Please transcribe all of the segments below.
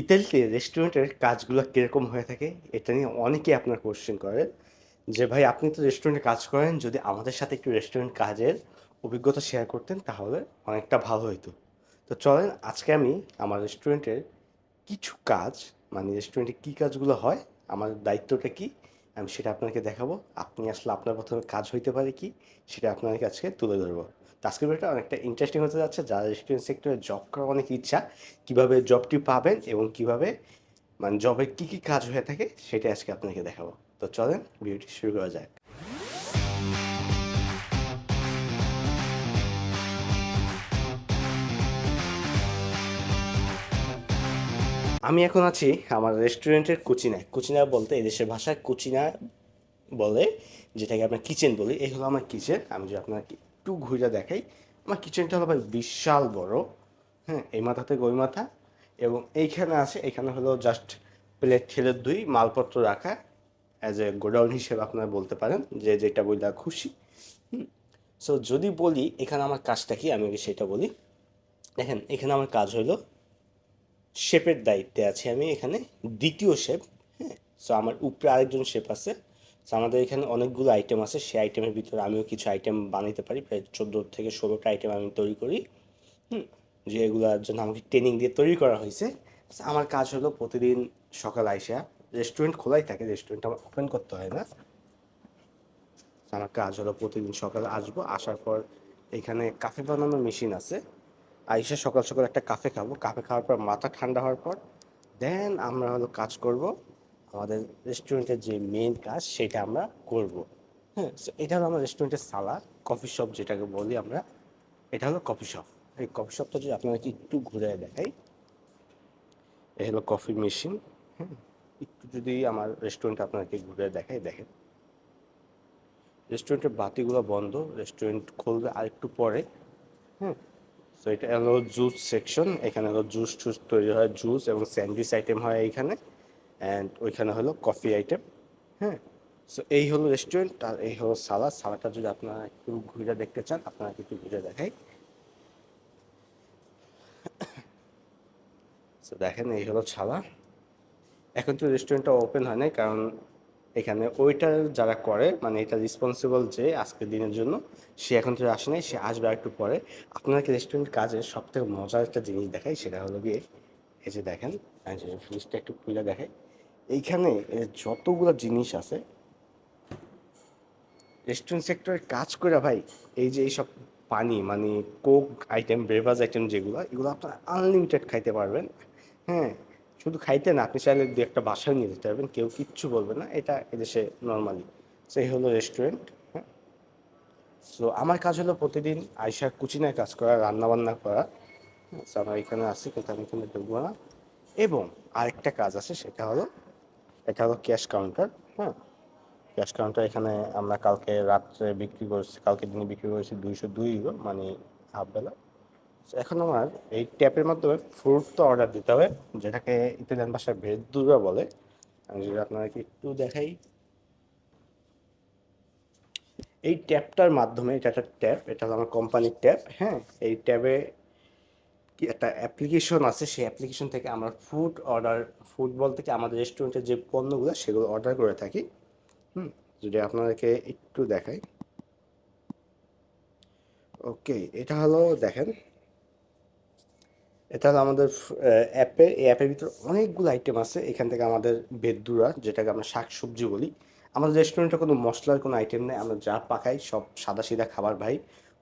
ইতালিতে রেস্টুরেন্টের কাজগুলো কীরকম হয়ে থাকে, এটা নিয়ে অনেকেই আপনার কোশ্চেন করে যে, ভাই, আপনি তো রেস্টুরেন্টে কাজ করেন, যদি আমাদের সাথে একটু রেস্টুরেন্ট কাজের অভিজ্ঞতা শেয়ার করতেন, তাহলে অনেকটা ভালো হতো তো চলেন, আজকে আমি আমার রেস্টুরেন্টের কিছু কাজ মানে রেস্টুরেন্টে কী কাজগুলো হয়, আমার দায়িত্বটা কি, আমি সেটা আপনাকে দেখাবো। আপনি আসলে আপনার প্রথমে কাজ হইতে পারে কি, সেটা আপনাকে আজকে তুলে ধরবো। তো আজকের ভিডিওটা অনেকটা ইন্টারেস্টিং হতে যাচ্ছে। যারা রেস্টুরেন্ট সেক্টরে জব করার অনেক ইচ্ছা, কীভাবে জবটি পাবেন এবং কীভাবে মানে জবে কী কী কাজ হয়ে থাকে সেটা আজকে আপনাকে দেখাবো। তো চলেন, ভিডিওটি শুরু করা যায় আমি এখন আছি আমার রেস্টুরেন্টের কুচিনায়। কুচিনা বলতে এদেশের ভাষায় কুচিনা বলে, যেটাকে আমরা কিচেন বলি। এই হলো আমার কিচেন আমি যদি আপনাকে একটু ঘুরে দেখাই। আমার কিচেনটা হলো ভাই বিশাল বড় হ্যাঁ এই মাথা থেকে ওই মাথা। এবং এইখানে আছে, এখানে হলো জাস্ট প্লেট ঠেলে দুই, মালপত্র রাখা। অ্যাজ এ গোডাউন হিসেবে আপনারা বলতে পারেন যে যেটা বইলা খুশি। সো যদি বলি এখানে আমার কাজটা কি, আমি সেটা বলি। দেখেন, এখানে আমার কাজ হলো শেপের দায়িত্বে আছি আমি এখানে, দ্বিতীয় শেপ হ্যাঁ সো আমার উপরে আরেকজন শেপ আছে। সো আমাদের এখানে অনেকগুলো আইটেম আছে। সেই আইটেমের ভিতরে আমিও কিছু আইটেম বানাইতে পারি। প্রায় চোদ্দ থেকে ষোলোটা আইটেম আমি তৈরি করি। হুম? যে এগুলোর জন্য আমাকে ট্রেনিং দিয়ে তৈরি করা হয়েছে। আমার কাজ হলো প্রতিদিন সকাল আইসা রেস্টুরেন্ট খোলাই থাকে। রেস্টুরেন্ট আমার ওপেন করতে হয় না। আমার কাজ হলো প্রতিদিন সকালে আসব। আসার পর এখানে কাফে বানানোর মেশিন আছে। আইসা সকাল সকাল একটা কাফে খাব। কাফে খাওয়ার পর মাথা ঠান্ডা হওয়ার পর দেন আমরা হলো কাজ করব। আমাদের রেস্টুরেন্টের যে মেন কাজ সেটা আমরা করব। হ্যাঁ এটা হলো আমার রেস্টুরেন্টের সালাদ কফি শপ যেটাকে বলি আমরা, এটা হলো কফি শপ এই কফি শপটা যদি আপনাদেরকে একটু ঘুরে দেখাই এই হলো কফি মেশিন হ্যাঁ একটু যদি আমার রেস্টুরেন্ট আপনাদেরকে ঘুরে দেখাই, দেখেন। রেস্টুরেন্টের বাতিগুলো বন্ধ রেস্টুরেন্ট খুলবে আরেকটু পরে। হ্যাঁ তো এটা হলো জুস সেকশন এখানে হলো জুস টুস তৈরি হয় জুস এবং স্যান্ডউইচ আইটেম হয় এইখানে। অ্যান্ড ওইখানে হলো কফি আইটেম হ্যাঁ? সো এই হলো রেস্টুরেন্ট আর এই হলো সালাদ সালাদটা যদি আপনারা একটু ঘুরে দেখতে চান আপনারা একটু ঘুরে দেখাই। সো দেখেন, এই হলো ছালা এখন তো রেস্টুরেন্টটা ওপেন হয় নাই, কারণ এখানে ওইটার যারা করে মানে এটা রেসপন্সিবল যে আজকের দিনের জন্য, সে এখন তো আসে নাই, সে আসবে একটু পরে। আপনাকে রেস্টুরেন্ট কাজের সব থেকে মজার একটা জিনিস দেখাই, সেটা হলো গিয়ে, এই যে দেখেন ফ্রিজটা একটু খুলে দেখাই। এইখানে এর যতগুলো জিনিস আছে রেস্টুরেন্ট সেক্টরে কাজ করে ভাই, এই যে এইসব পানি মানে কোক আইটেম ব্রেভাজ আইটেম যেগুলো, এগুলো আপনারা আনলিমিটেড খাইতে পারবেন। হ্যাঁ শুধু খাইতে না, আপনি চাইলে দু একটা বাসায় নিয়ে যেতে পারবেন, কেউ কিচ্ছু বলবে না, এটা এদেশে নর্মালি সেই হলো রেস্টুরেন্ট হ্যাঁ। সো আমার কাজ হলো প্রতিদিন আইসা কুচিনায় কাজ করা রান্না বান্না করা সো আমরা এখানে আছি, কিন্তু আমি এখানে ঢুকবো না। এবং আরেকটা কাজ আছে, সেটা হলো এটা হলো ক্যাশ কাউন্টার হ্যাঁ? ক্যাশ কাউন্টার এখানে আমরা কালকে রাত্রে বিক্রি করেছি, কালকে দিনে বিক্রি করেছি দুইশো দুই মানে হাফ বেলা এখন আমার এই ট্যাপের মাধ্যমে ফ্রুট তো অর্ডার দিতে হবে, যেটাকে ইতালিয়ান ভাষায় ভেদুরা বলে। আমি যদি আপনাকে একটু দেখাই। এই ট্যাপটার মাধ্যমে, এটা একটা ট্যাপ, এটা হলো আমার কোম্পানির ট্যাপ হ্যাঁ? এই ট্যাবে একটা অ্যাপ্লিকেশন আছে, সেই অ্যাপ্লিকেশন থেকে আমরা ফুড অর্ডার ফুড বলতে কি আমাদের রেস্টুরেন্টের যে পণ্যগুলো, সেগুলো অর্ডার করে থাকি। হুম, যদি আপনাদেরকে একটু দেখাই। ওকে, এটা হলো, দেখেন। এটা হলো আমাদের অ্যাপে, এই অ্যাপের ভিতরে অনেকগুলো আইটেম আছে। এখান থেকে আমাদের বেদুরা যেটাকে আমরা শাক সবজি বলি। আমাদের রেস্টুরেন্টে কোনো মশলার কোনো আইটেম নেই। আমরা যা পাকাই, সব সাদা সিধা খাবার ভাই।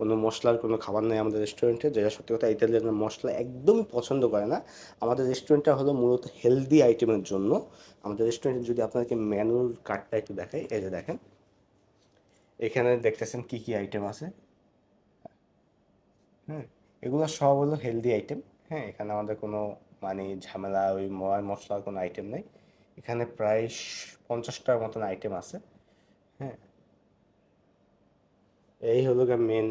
কোনো মশলার কোনো খাবার নেই আমাদের রেস্টুরেন্টে যেটা সত্যি কথা ইতালিয়ানরা মশলা একদমই পছন্দ করে না। আমাদের রেস্টুরেন্টটা হলো মূলত হেলদি আইটেমের জন্য। আমাদের রেস্টুরেন্টে যদি আপনাদেরকে মেনুর কার্ডটা একটু দেখাই, এই যে দেখেন। এখানে দেখতেছেন কি কি আইটেম আছে। হুম, এগুলো সব হলো হেলদি আইটেম হ্যাঁ এখানে আমাদের কোনো মানে ঝামেলা ওই ময় মশলার কোনো আইটেম নেই। এখানে প্রায় পঞ্চাশটার মতন আইটেম আছে। হ্যাঁ। এই হলো গা মেন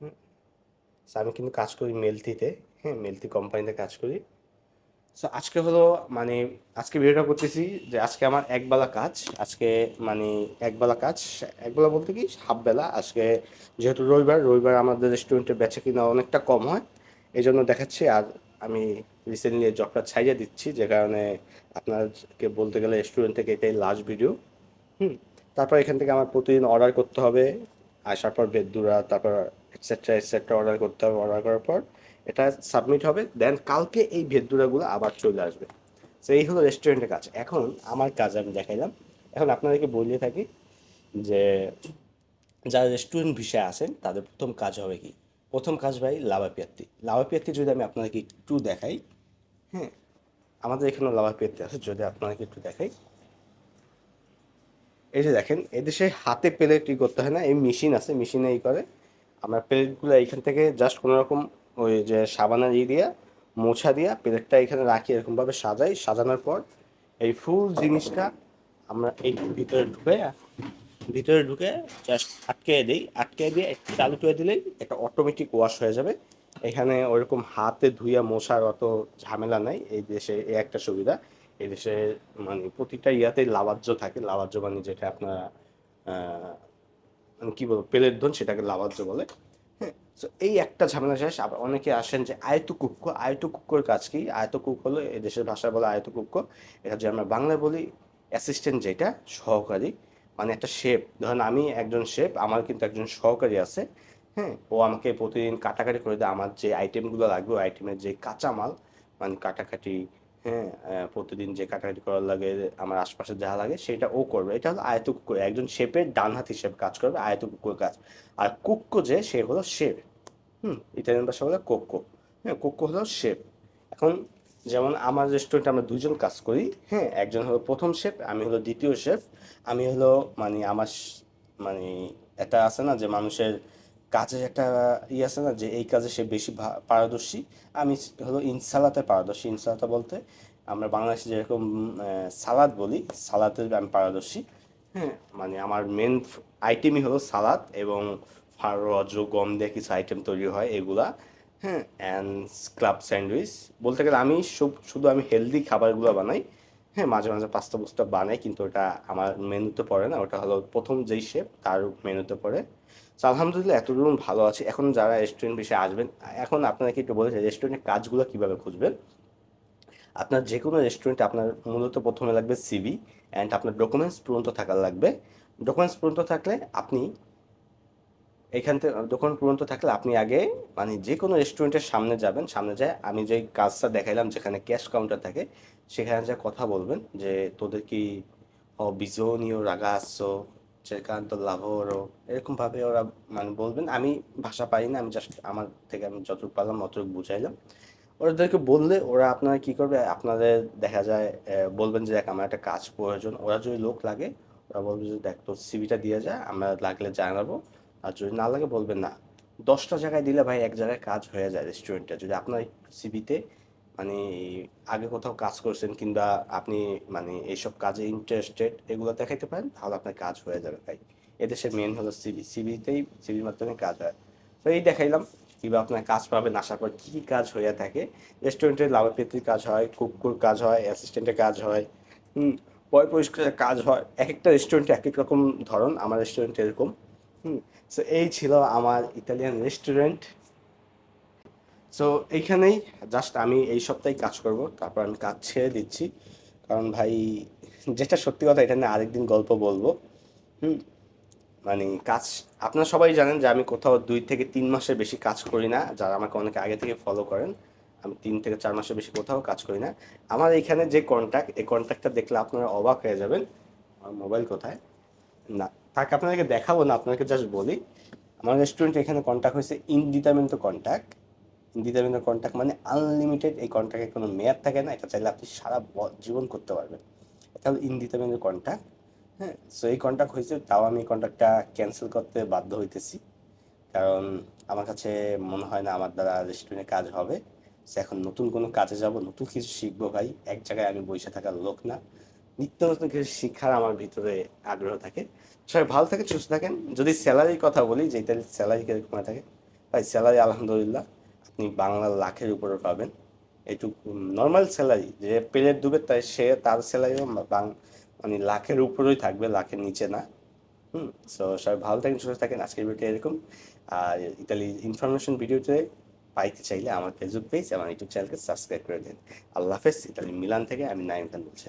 হুম। So, আমি কিন্তু কাজ করি মেলতিতে হ্যাঁ মেলতি কোম্পানিতে কাজ করি। সো আজকে হলো মানে আজকে ভিডিওটা করতেছি যে আজকে আমার একবেলা কাজ আজকে মানে একবেলা কাজ একবেলা বলতে কি হাফ বেলা আজকে যেহেতু রবিবার রবিবার আমাদের রেস্টুরেন্টে বেচা কিনা অনেকটা কম হয় এই জন্য দেখাচ্ছি আর আমি রিসেন্টলি জবটা ছাইয়ে দিচ্ছি যে কারণে আপনাকে বলতে গেলে রেস্টুরেন্ট থেকে এটাই লাস্ট ভিডিও হুম। তারপর এখান থেকে আমার প্রতিদিন অর্ডার করতে হবে। আসার পর বেদুরা তারপর এটসেট্রা এটসেট্রা অর্ডার করতে হবে। অর্ডার করার পর এটা সাবমিট হবে। দেন কালকে এই ভেদুরাগুলো আবার চলে আসবে। তো এই হলো রেস্টুরেন্টের কাজ। এখন আমার কাজ আমি দেখাইলাম। এখন আপনাদেরকে বলিয়ে থাকি যে যারা রেস্টুরেন্ট বিষয়ে আসেন তাদের প্রথম কাজ হবে কি? প্রথম কাজ ভাই লাভা পিয়াত্তি লাভা পিয়াত্তি যদি আমি আপনাদেরকে একটু দেখাই হ্যাঁ আমাদের এখানে লাভা পিয়াত্তি আছে যদি আপনাদেরকে একটু দেখাই। এই যে দেখেন এদেশে হাতে প্লেট ই করতে হয় না, এই মেশিন আছে, মেশিনে ই করে। আমরা প্লেটগুলো এইখান থেকে জাস্ট কোনো রকম ওই যে সাবানের ই দিয়া, মোছা দিয়া প্লেটটা এখানে রাখি, এরকমভাবে সাজাই। সাজানোর পর এই ফুল জিনিসটা আমরা এই ভিতরে ঢুকে ভিতরে ঢুকে জাস্ট আটকে দিই। আটকে দিয়ে চালু করে দিলেই একটা অটোমেটিক ওয়াশ হয়ে যাবে। এখানে ওরকম হাতে ধুইয়া মশার অত ঝামেলা নাই। এই দেশে এই একটা সুবিধা। এই দেশে মানে প্রতিটা ইয়াতেই লাবাজ্য থাকে। লাবাজ্য মানে যেটা আপনারা কি বলব, পেলের ধন সেটাকে লাবাজ্য বলে। হ্যাঁ এই একটা ঝামেলা শেষ। আবার অনেকে আসেন যে আয়ত কুক্কো আয়ত কুক্কোর কাজ কি? আয়ত কুক হলো এই দেশের ভাষায় বলে আয়ত কুক্কো এটা যে আমরা বাংলায় বলি অ্যাসিস্ট্যান্ট যেটা, সহকারী মানে একটা শেফ ধরেন আমি একজন শেফ আমার কিন্তু একজন সহকারী আছে। হ্যাঁ ও আমাকে প্রতিদিন কাটাকাটি করে দেয়। আমার যে আইটেমগুলো লাগবে, ওই আইটেমের যে কাঁচামাল মানে কাটাকাটি হ্যাঁ প্রতিদিন যে কাটাকাটি করার লাগে, আমার আশপাশে যা লাগে, সেটা ও করবে। এটা হলো আয়ত কুকুর। একজন শেপের ডান হাত হিসেবে কাজ করবে আয়ত কুকুর কাজ। আর কুক্কো যে, সে হলো শেফ হুম, ইতালিয়ান ভাষা হলো কোক্কো। হ্যাঁ কোক্কো হলো শেফ এখন যেমন আমার রেস্টুরেন্টে আমরা দুজন কাজ করি হ্যাঁ একজন হলো প্রথম শেফ আমি হলো দ্বিতীয় শেফ আমি হলো মানে আমার মানে এটা আছে না যে, মানুষের কাজের একটা ই আছে না, যে এই কাজে সে বেশি পারদর্শী। আমি হলো ইনসালাতে পারদর্শী। ইনসালাতে বলতে আমরা বাংলাদেশে যেরকম সালাদ বলি, সালাতে আমি পারদর্শী। হ্যাঁ মানে আমার মেন আইটেমই হলো সালাদ এবং ফার রজ্র গম দিয়ে কিছু আইটেম তৈরি হয় এগুলা। হ্যাঁ অ্যান্ড ক্লাব স্যান্ডউইচ বলতে গেলে আমি শুধু আমি হেলদি খাবারগুলো বানাই। হ্যাঁ মাঝে মাঝে পাস্তা পুস্তা বানাই, কিন্তু ওটা আমার মেনুতে পড়ে না। ওটা হলো প্রথম যেই শেপ তার মেনুতে পড়ে। তো আলহামদুলিল্লাহ এতটুকু ভালো আছে। এখন যারা রেস্টুরেন্ট বিষয়ে আসবেন, এখন আপনাকে একটু বলেছে রেস্টুরেন্টের কাজগুলো কীভাবে খুঁজবেন। আপনার যে কোনো রেস্টুরেন্টে আপনার মূলত প্রথমে লাগবে সিভি অ্যান্ড আপনার ডকুমেন্টস পূরণ থাকার লাগবে। ডকুমেন্টস পূরণ থাকলে আপনি এখান থেকে ডকুমেন্ট পূরণ থাকলে আপনি আগে মানে যে কোনো রেস্টুরেন্টের সামনে যাবেন, সামনে যায়, আমি যে কাজটা দেখাইলাম যেখানে ক্যাশ কাউন্টার থাকে, সেখানে যা কথা বলবেন যে তোদের কি ও রাগা রাগাচ্ছো cercando lavoro এরকমভাবে ওরা মানে বলবেন। আমি ভাষা পারি না, আমি জাস্ট আমার থেকে আমি যতটুকু পারলাম অতটুকু বুঝাইলাম। ওদেরকে বললে ওরা আপনারা কি করবে? আপনাদের দেখা যায় বলবেন যে, দেখ, আমার একটা কাজ প্রয়োজন। ওরা যদি লোক লাগে, ওরা বলবে যে, দেখ, তোর সিভিটা দিয়ে যা, আমরা লাগলে জানাব। আর যদি না লাগে, বলবেন না। দশটা জায়গায় দিলে ভাই এক জায়গায় কাজ হয়ে যায় রেস্টুরেন্টে। যদি আপনার সিভিতে মানে আগে কোথাও কাজ করছেন কিংবা আপনি মানে এইসব কাজে ইন্টারেস্টেড এগুলো দেখাইতে পারেন, তাহলে আপনার কাজ হয়ে যাবে ভাই। এদেশের মেন হলো সিভি সিভিতেই সিভির মাধ্যমে কাজ হয়। তো এই দেখাইলাম, কিংবা আপনার কাজ পাবেন, আসার পর কী কাজ হয়ে থাকে। রেস্টুরেন্টের লাভাপেত্রির কাজ হয়, কুকুর কাজ হয় অ্যাসিস্ট্যান্টের কাজ হয় পয় পরিষ্কারের কাজ হয়। এক একটা রেস্টুরেন্টে এক এক রকম ধরন, আমার রেস্টুরেন্ট এরকম, হুম। সো এই ছিল আমার ইতালিয়ান রেস্টুরেন্ট সো এইখানেই জাস্ট আমি এই সপ্তাহে কাজ করব। তারপর আমি কাজ ছেড়ে দিচ্ছি। কারণ ভাই, যেটা সত্যি কথা, এটা নিয়ে আরেকদিন গল্প বলব। হুম? মানে কাজ, আপনারা সবাই জানেন যে আমি কোথাও দুই থেকে তিন মাসের বেশি কাজ করি না। যারা আমাকে অনেকে আগে থেকে ফলো করেন, আমি তিন থেকে চার মাসের বেশি কোথাও কাজ করি না। আমার এখানে যে কন্ট্যাক্ট এই কন্ট্যাক্টটা দেখলে আপনারা অবাক হয়ে যাবেন। আমার মোবাইল কোথায়? না, তাকে আপনাদেরকে দেখাবো না আপনাকে জাস্ট বলি। আমার রেস্টুরেন্ট এখানে কন্ট্যাক্ট হয়েছে, ইনডিটারমিনেন্ট কন্ট্যাক্ট ইনডিটারমিনেন্ট কন্ট্যাক্ট মানে আনলিমিটেড এই কন্ট্যাক্টের কোনো মেয়াদ থাকে না, এটা চাইলে আপনি সারা জীবন করতে পারবেন। এটা হলো ইনডিটারমিনেন্ট কন্ট্যাক্ট হ্যাঁ? সো এই কন্ট্যাক্ট হয়েছে, তাও আমি এই কন্ট্যাক্টটা ক্যান্সেল করতে বাধ্য হইতেছি। কারণ আমার কাছে মনে হয় না আমার দ্বারা রেস্টুরেন্টে কাজ হবে। সো এখন নতুন কোনো কাজে যাব, নতুন কিছু শিখব ভাই। এক জায়গায় আমি বসে থাকার লোক না। নিত্য নতুন কিছু শিক্ষার আমার ভিতরে আগ্রহ থাকে। সবাই ভালো থাকে সুস্থ থাকেন। যদি স্যালারির কথা বলি যে ইতালির স্যালারি কীরকম থাকে, ভাই স্যালারি আলহামদুলিল্লাহ। আপনি বাংলা লাখের উপরে পাবেন। এইটুকু নর্মাল স্যালারি যে পেলের ডুবে তাই সে, তার স্যালারিও মানে লাখের উপরেই থাকবে, লাখের নিচে না। হুম সো সবাই ভালো থাকেন, সুস্থ থাকেন। আজকের ভিডিওটা এরকম। আর ইতালি ইনফরমেশন ভিডিওতে পাইতে চাইলে আমার ফেসবুক পেজ আমার ইউটিউব চ্যানেলকে সাবস্ক্রাইব করে দিন। আল্লাহ হাফেজ ইতালি মিলান থেকে আমি নাইম খান বলছি।